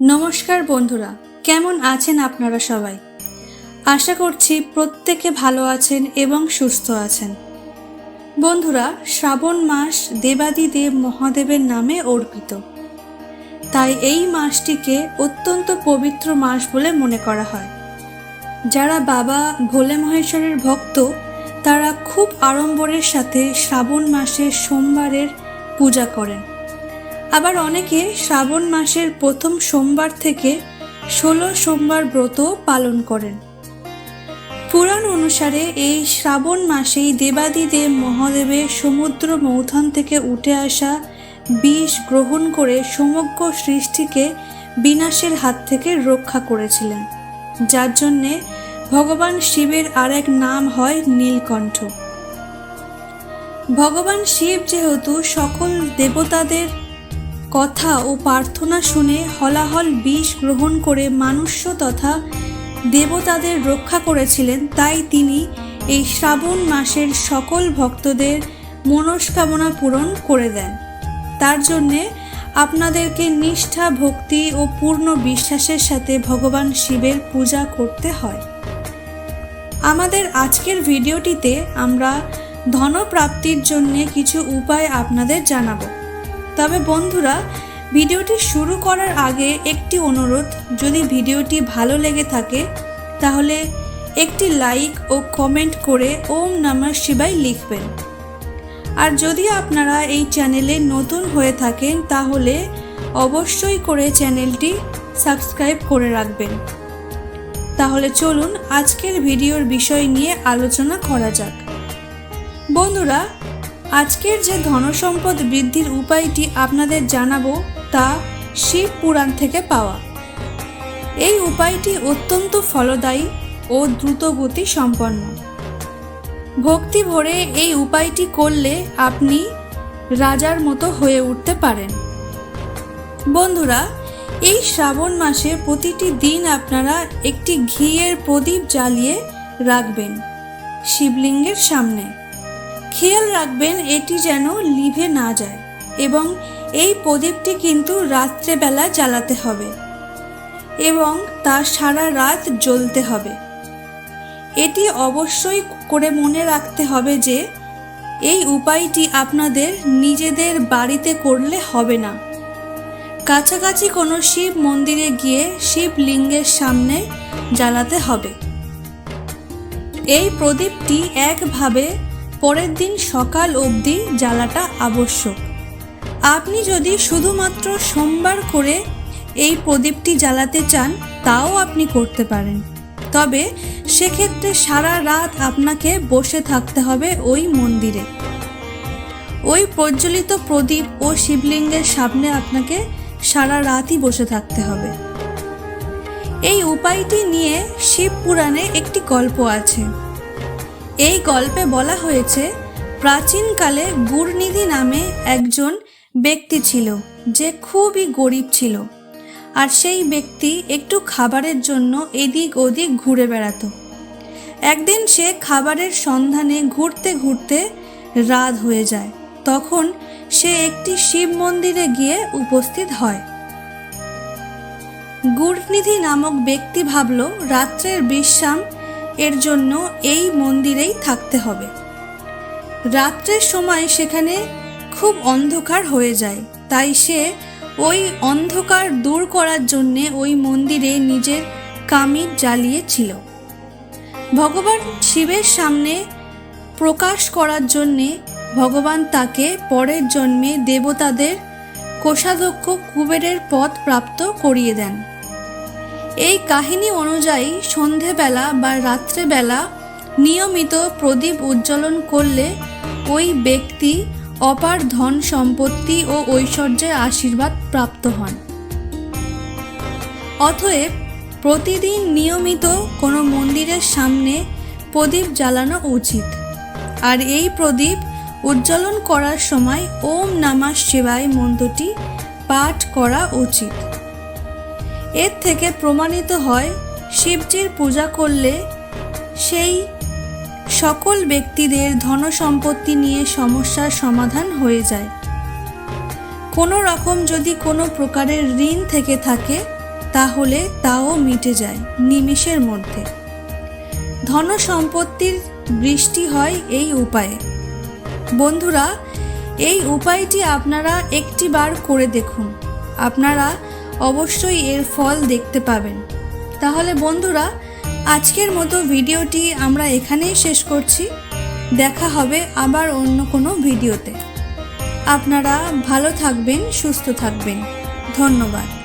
নমস্কার বন্ধুরা, কেমন আছেন আপনারা সবাই? আশা করছি প্রত্যেকে ভালো আছেন এবং সুস্থ আছেন। বন্ধুরা, শ্রাবণ মাস দেবাদিদেব মহাদেবের নামে অর্পিত। তাই এই মাসটিকে অত্যন্ত পবিত্র মাস বলে মনে করা হয়। যারা বাবা ভোলে মহেশ্বরের ভক্ত, তারা খুব আড়ম্বরের সাথে শ্রাবণ মাসের সোমবারের পূজা করেন। আবার অনেকে শ্রাবণ মাসের প্রথম সোমবার থেকে ষোলো সোমবার ব্রত পালন করেন। পুরাণ অনুসারে এই শ্রাবণ মাসেই দেবাদিদেব মহাদেবের সমুদ্র মৌথন থেকে উঠে আসা বিষ গ্রহণ করে সমগ্র সৃষ্টিকে বিনাশের হাত থেকে রক্ষা করেছিলেন। যার জন্যে ভগবান শিবের আর এক নাম হয় নীলকণ্ঠ। ভগবান শিব যেহেতু সকল দেবতাদের কথা ও প্রার্থনা শুনে হলাহল বিষ গ্রহণ করে মানুষ্য তথা দেবতাদের রক্ষা করেছিলেন, তাই তিনি এই শ্রাবণ মাসের সকল ভক্তদের মনস্কামনা পূরণ করে দেন। তার জন্যে আপনাদেরকে নিষ্ঠা, ভক্তি ও পূর্ণ বিশ্বাসের সাথে ভগবান শিবের পূজা করতে হয়। আমাদের আজকের ভিডিওটিতে আমরা ধনপ্রাপ্তির জন্য কিছু উপায় আপনাদের জানাব। তবে বন্ধুরা, ভিডিওটি শুরু করার আগে একটি অনুরোধ, যদি ভিডিওটি ভালো লেগে থাকে, তাহলে একটি লাইক ও কমেন্ট করে ওম নমঃ শিবাই লিখবেন। আর যদি আপনারা এই চ্যানেলে নতুন হয়ে থাকেন, তাহলে অবশ্যই করে চ্যানেলটি সাবস্ক্রাইব করে রাখবেন। তাহলে চলুন আজকের ভিডিওর বিষয় নিয়ে আলোচনা করা যাক। বন্ধুরা আজকের যে ধনসম্পদ বৃদ্ধির উপায়টি আপনাদের জানাব তা শিব পুরাণ থেকে পাওয়া। এই উপায়টি অত্যন্ত ফলদায়ী ও দ্রুতগতি সম্পন্ন। ভক্তি ভরে এই উপায়টি করলে আপনি রাজার মতো হয়ে উঠতে পারেন। বন্ধুরা, এই শ্রাবণ মাসে প্রতিটি দিন আপনারা একটি ঘিয়ের প্রদীপ জ্বালিয়ে রাখবেন শিবলিঙ্গের সামনে। খেয়াল রাখবেন এটি যেন লিভে না যায় এবং এই প্রদীপটি কিন্তু রাত্রেবেলা জ্বালাতে হবে এবং তা সারা রাত জ্বলতে হবে। এটি অবশ্যই করে মনে রাখতে হবে যে এই উপায়টি আপনাদের নিজেদের বাড়িতে করলে হবে না। কাছাকাছি কোনো শিব মন্দিরে গিয়ে শিবলিঙ্গের সামনে জ্বালাতে হবে। এই প্রদীপটি একভাবে পরের দিন সকাল অবধি জ্বালাটা আবশ্যক। আপনি যদি শুধুমাত্র সোমবার করে এই প্রদীপটি জ্বালাতে চান, তাও আপনি করতে পারেন। তবে সেক্ষেত্রে সারা রাত আপনাকে বসে থাকতে হবে ওই মন্দিরে। ওই প্রজ্বলিত প্রদীপ ও শিবলিঙ্গের সামনে আপনাকে সারা রাতই বসে থাকতে হবে। এই উপায়টি নিয়ে শিব পুরাণে একটি গল্প আছে। এই গল্পে বলা হয়েছে, প্রাচীনকালে গুরনিধি নামে একজন ব্যক্তি ছিল যে খুবই গরিব ছিল। আর সেই ব্যক্তি একটু খাবারের জন্য এদিক ওদিক ঘুরে বেড়াতো। একদিন সে খাবারের সন্ধানে ঘুরতে ঘুরতে রাত হয়ে যায়। তখন সে একটি শিব মন্দিরে গিয়ে উপস্থিত হয়। গুড়নিধি নামক ব্যক্তি ভাবল, রাত্রের বিশ্রাম এর জন্য এই মন্দিরেই থাকতে হবে। রাত্রের সময় সেখানে খুব অন্ধকার হয়ে যায়, তাই সে ওই অন্ধকার দূর করার জন্যে ওই মন্দিরে নিজের কামির জ্বালিয়েছিল। ভগবান শিবের সামনে প্রকাশ করার জন্যে ভগবান তাকে পরের জন্মে দেবতাদের কোষাধ্যক্ষ কুবেরের পদ প্রাপ্ত করিয়ে দেন। এই কাহিনী অনুযায়ী সন্ধেবেলা বা রাত্রেবেলা নিয়মিত প্রদীপ উজ্জ্বলন করলে ওই ব্যক্তি অপার ধন সম্পত্তি ও ঐশ্বর্যের আশীর্বাদ প্রাপ্ত হন। অতএব প্রতিদিন নিয়মিত কোনো মন্দিরের সামনে প্রদীপ জ্বালানো উচিত। আর এই প্রদীপ উজ্জ্বলন করার সময় ওম নামা শিবায় মন্ত্রটি পাঠ করা উচিত। এর থেকে প্রমাণিত হয়, শিবজির পূজা করলে সেই সকল ব্যক্তিদের ধনসম্পত্তি নিয়ে সমস্যার সমাধান হয়ে যায়। কোনো রকম যদি কোনো প্রকারের ঋণ থেকে থাকে, তাহলে তাও মিটে যায় নিমেষের মধ্যে। ধন সম্পত্তির বৃষ্টি হয় এই উপায়ে। বন্ধুরা, এই উপায়টি আপনারা একটি বার করে দেখুন। আপনারা অবশ্যই এর ফল দেখতে পাবেন। তাহলে বন্ধুরা, আজকের মতো ভিডিওটি আমরা এখানেই শেষ করছি। দেখা হবে আবার অন্য কোনো ভিডিওতে। আপনারা ভালো থাকবেন, সুস্থ থাকবেন। ধন্যবাদ।